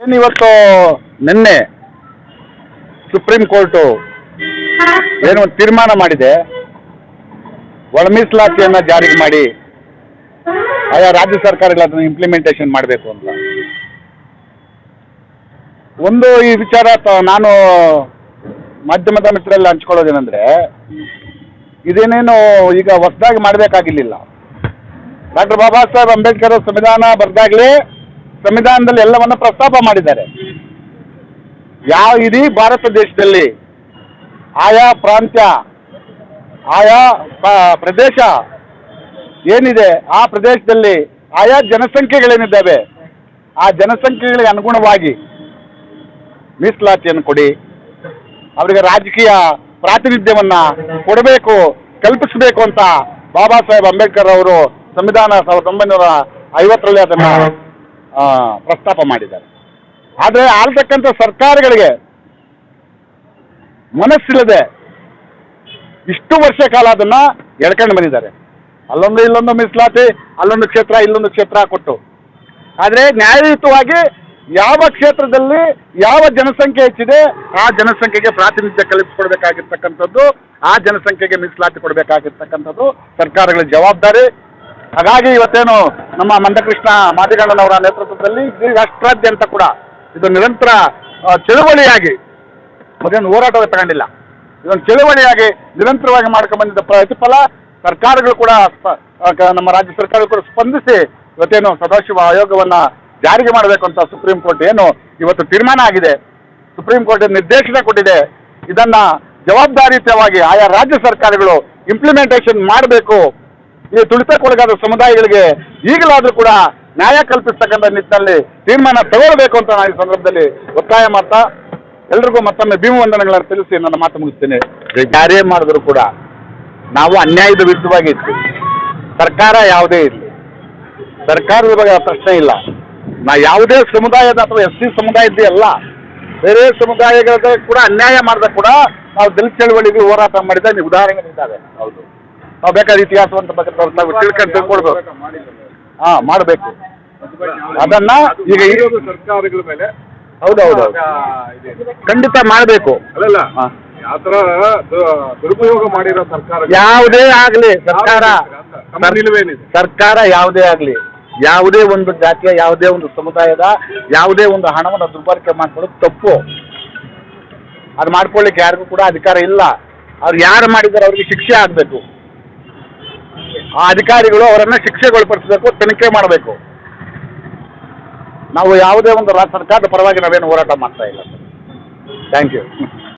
ಏನಿವತ್ತು ನಿನ್ನೆ supreme court ಏನು ತೀರ್ಮಾನ ಮಾಡಿದೆ? ಒಳ ಮೀಸಲಾತಿಯನ್ನು ಜಾರಿಗೆ ಮಾಡಿ ಆಯಾ ರಾಜ್ಯ ಸರ್ಕಾರಗಳು ಅದನ್ನು ಇಂಪ್ಲಿಮೆಂಟೇಷನ್ ಮಾಡಬೇಕು ಅಂತ. ಒಂದು ಈ ವಿಚಾರ ನಾನು ಮಾಧ್ಯಮದ ಮಿತ್ರರಲ್ಲಿ ಹಂಚ್ಕೊಳ್ಳೋದೇನೆಂದರೆ, ಇದೇನೇನು ಈಗ ಹೊಸದಾಗಿ ಮಾಡಬೇಕಾಗಿರ್ಲಿಲ್ಲ ಡಾಕ್ಟರ್ ಬಾಬಾ ಸಾಹೇಬ್ ಅಂಬೇಡ್ಕರ್ ಸಂವಿಧಾನ ಬರೆದಾಗಲೇ ಸಂವಿಧಾನದಲ್ಲಿ ಎಲ್ಲವನ್ನ ಪ್ರಸ್ತಾಪ ಮಾಡಿದ್ದಾರೆ. ಯಾವ ಇಡೀ ಭಾರತ ದೇಶದಲ್ಲಿ ಆಯಾ ಪ್ರಾಂತ್ಯ, ಆಯಾ ಪ್ರದೇಶ ಏನಿದೆ, ಆ ಪ್ರದೇಶದಲ್ಲಿ ಆಯಾ ಜನಸಂಖ್ಯೆಗಳೇನಿದ್ದಾವೆ, ಆ ಜನಸಂಖ್ಯೆಗಳಿಗೆ ಅನುಗುಣವಾಗಿ ಮೀಸಲಾತಿಯನ್ನು ಕೊಡಿ. ಅವರಿಗೆ ರಾಜಕೀಯ ಪ್ರಾತಿನಿಧ್ಯವನ್ನ ಕೊಡಬೇಕು, ಕಲ್ಪಿಸಬೇಕು ಅಂತ ಬಾಬಾ ಸಾಹೇಬ್ ಅಂಬೇಡ್ಕರ್ ಅವರು ಸಂವಿಧಾನ ಸಾವಿರದ ಒಂಬೈನೂರ ಐವತ್ತರಲ್ಲಿ ಅದನ್ನ ಪ್ರಸ್ತಾಪ ಮಾಡಿದ್ದಾರೆ. ಆದರೆ ಆಳ್ತಕ್ಕಂಥ ಸರ್ಕಾರಗಳಿಗೆ ಮನಸ್ಸಿಲ್ಲದೆ ಇಷ್ಟು ವರ್ಷ ಕಾಲ ಅದನ್ನ ಎಳ್ಕೊಂಡು ಬಂದಿದ್ದಾರೆ. ಅಲ್ಲೊಂದು ಇಲ್ಲೊಂದು ಮೀಸಲಾತಿ, ಅಲ್ಲೊಂದು ಕ್ಷೇತ್ರ, ಇಲ್ಲೊಂದು ಕ್ಷೇತ್ರ ಕೊಟ್ಟು. ಆದರೆ ನ್ಯಾಯಯುತವಾಗಿ ಯಾವ ಕ್ಷೇತ್ರದಲ್ಲಿ ಯಾವ ಜನಸಂಖ್ಯೆ ಹೆಚ್ಚಿದೆ, ಆ ಜನಸಂಖ್ಯೆಗೆ ಪ್ರಾತಿನಿಧ್ಯ ಕಲ್ಪಿಸಿಕೊಡ್ಬೇಕಾಗಿರ್ತಕ್ಕಂಥದ್ದು, ಆ ಜನಸಂಖ್ಯೆಗೆ ಮೀಸಲಾತಿ ಕೊಡಬೇಕಾಗಿರ್ತಕ್ಕಂಥದ್ದು ಸರ್ಕಾರಗಳ ಜವಾಬ್ದಾರಿ. ಹಾಗಾಗಿ ಇವತ್ತೇನು ನಮ್ಮ ಮಂದಕೃಷ್ಣ ಮಾದಿಗಣ್ಣನವರ ನೇತೃತ್ವದಲ್ಲಿ ಇಡೀ ರಾಷ್ಟ್ರಾದ್ಯಂತ ಕೂಡ ಇದು ನಿರಂತರ ಚಳುವಳಿಯಾಗಿ ಅದೇನು ಹೋರಾಟವೇ ತಗೊಂಡಿಲ್ಲ. ಇದೊಂದು ಚಳುವಳಿಯಾಗಿ ನಿರಂತರವಾಗಿ ಮಾಡ್ಕೊಂಡು ಬಂದಿದ್ದ ಪ್ರತಿಫಲ ಸರ್ಕಾರಗಳು ಕೂಡ ನಮ್ಮ ರಾಜ್ಯ ಸರ್ಕಾರ ಕೂಡ ಸ್ಪಂದಿಸಿ ಇವತ್ತೇನು ಸದಾಶಿವ ಆಯೋಗವನ್ನ ಜಾರಿಗೆ ಮಾಡಬೇಕು ಅಂತ ಸುಪ್ರೀಂ ಕೋರ್ಟ್ ಏನು ಇವತ್ತು ತೀರ್ಮಾನ ಆಗಿದೆ. ಸುಪ್ರೀಂ ಕೋರ್ಟ್ ನಿರ್ದೇಶನ ಕೊಟ್ಟಿದೆ. ಇದನ್ನ ಜವಾಬ್ದಾರಿಯುತವಾಗಿ ಆಯಾ ರಾಜ್ಯ ಸರ್ಕಾರಗಳು ಇಂಪ್ಲಿಮೆಂಟೇಷನ್ ಮಾಡಬೇಕು. ಈ ತುಳಿತಕ್ಕೊಳಗಾದ ಸಮುದಾಯಗಳಿಗೆ ಈಗಲಾದರೂ ಕೂಡ ನ್ಯಾಯ ಕಲ್ಪಿಸ್ತಕ್ಕಂಥ ನಿಟ್ಟಿನಲ್ಲಿ ತೀರ್ಮಾನ ತಗೊಳ್ಬೇಕು ಅಂತ ನಾನು ಈ ಸಂದರ್ಭದಲ್ಲಿ ಒತ್ತಾಯ ಮಾಡ್ತಾ ಎಲ್ರಿಗೂ ಮತ್ತೊಮ್ಮೆ ಭೀಮ ವಂದನೆಗಳನ್ನು ತಿಳಿಸಿ ನನ್ನ ಮಾತು ಮುಗಿಸ್ತೇನೆ. ಯಾರೇ ಮಾಡಿದ್ರು ಕೂಡ ನಾವು ಅನ್ಯಾಯದ ವಿರುದ್ಧವಾಗಿ ಇರ್ತೀವಿ. ಸರ್ಕಾರ ಯಾವುದೇ ಇರಲಿ. ಸರ್ಕಾರದ ಬಗ್ಗೆ ಪ್ರಶ್ನೆ ಇಲ್ಲ. ನಾ ಯಾವುದೇ ಸಮುದಾಯದ ಅಥವಾ ಎಸ್ ಸಿ ಸಮುದಾಯದ್ದೇ ಅಲ್ಲ. ಬೇರೆ ಸಮುದಾಯಗಳ ಕೂಡ ಅನ್ಯಾಯ ಮಾಡಿದ ಕೂಡ ನಾವು ದಲಿತ ಚಳವಳಿಗೆ ಹೋರಾಟ ಮಾಡಿದ ನೀವು ಉದಾಹರಣೆಗಳಿದ್ದಾವೆ. ಹೌದು. ನಾವು ಬೇಕಾದ ಇತಿಹಾಸವಂತ ಬಗ್ಗೆ ತಿಳ್ಕೊಂಡು ತಿಳ್ಕೊಳ್ಬೇಕು ಹಾ ಮಾಡಬೇಕು. ಅದನ್ನ ಈಗ ಇರೋದು ಸರ್ಕಾರಗಳ ಮೇಲೆ. ಹೌದೌದು. ಖಂಡಿತ ಮಾಡಬೇಕು. ದುರುಪಯೋಗ ಮಾಡಿರೋ ಸರ್ಕಾರ ಯಾವುದೇ ಆಗಲಿ ಸರ್ಕಾರ. ಸರ್ಕಾರ ಯಾವುದೇ ಆಗಲಿ ಯಾವುದೇ ಒಂದು ಜಾತಿಯ ಯಾವುದೇ ಒಂದು ಸಮುದಾಯದ ಯಾವುದೇ ಒಂದು ಹಣವನ್ನು ದುರ್ಬಳಕೆ ಮಾಡ್ಕೊಳ್ಳೋದು ತಪ್ಪು. ಅದು ಮಾಡ್ಕೊಳ್ಳಿಕ್ಕೆ ಯಾರಿಗೂ ಕೂಡ ಅಧಿಕಾರ ಇಲ್ಲ. ಅವ್ರು ಯಾರು ಮಾಡಿದ್ದಾರೆ ಅವ್ರಿಗೆ ಶಿಕ್ಷೆ ಆಗಬೇಕು. ಆ ಅಧಿಕಾರಿಗಳು ಅವರನ್ನ ಶಿಕ್ಷೆಗೊಳಪಡಿಸಬೇಕು, ತನಿಖೆ ಮಾಡಬೇಕು. ನಾವು ಯಾವುದೇ ಒಂದು ರಾಜ್ಯ ಸರ್ಕಾರದ ಪರವಾಗಿ ನಾವೇನು ಹೋರಾಟ ಮಾಡ್ತಾ ಇಲ್ಲ. Thank you